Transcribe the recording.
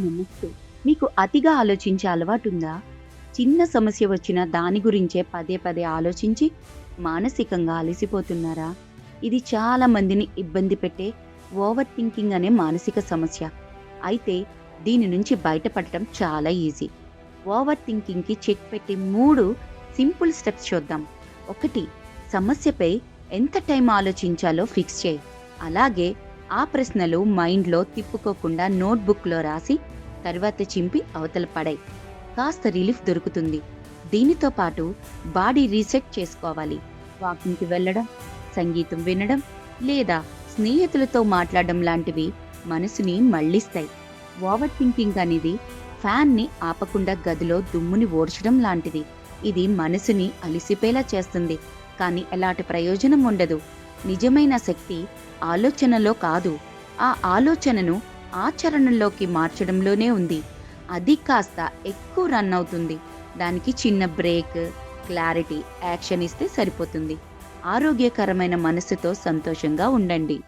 నమస్తే. మీకు అతిగా ఆలోచించే అలవాటుందా? చిన్న సమస్య వచ్చినా దాని గురించే పదే పదే ఆలోచించి మానసికంగా అలసిపోతున్నారా? ఇది చాలా మందిని ఇబ్బంది పెట్టే ఓవర్ థింకింగ్ అనే మానసిక సమస్య. అయితే దీని నుంచి బయటపడటం చాలా ఈజీ. ఓవర్ థింకింగ్కి చెక్ పెట్టి మూడు సింపుల్ స్టెప్స్ చూద్దాం. ఒకటి సమస్యపై ఎంత టైం ఆలోచించాలో ఫిక్స్ చేయి. అలాగే ఆ ప్రశ్నలు మైండ్లో తిప్పుకోకుండా నోట్బుక్లో రాసి తర్వాత చింపి అవతల పడాయి. కాస్త రిలీఫ్ దొరుకుతుంది. దీనితో పాటు బాడీ రీసెట్ చేసుకోవాలి. వాకింగ్కి వెళ్ళడం సంగీతం వినడం లేదా స్నేహితులతో మాట్లాడడం లాంటివి మనసుని మళ్ళిస్తాయి. ఓవర్ థింకింగ్ అనేది ఫ్యాన్ని ఆపకుండా గదిలో దుమ్ముని ఓడ్చడం లాంటిది. ఇది మనసుని అలిసిపేలా చేస్తుంది. కానీ ఎలాంటి ప్రయోజనం ఉండదు. నిజమైన శక్తి ఆలోచనలో కాదు. ఆ ఆలోచనను ఆచరణలోకి మార్చడంలోనే ఉంది. అది కాస్త ఎక్కువ రన్ అవుతుంది. దానికి చిన్న బ్రేక్ క్లారిటీ యాక్షన్ ఇస్తే సరిపోతుంది. ఆరోగ్యకరమైన మనసుతో సంతోషంగా ఉండండి.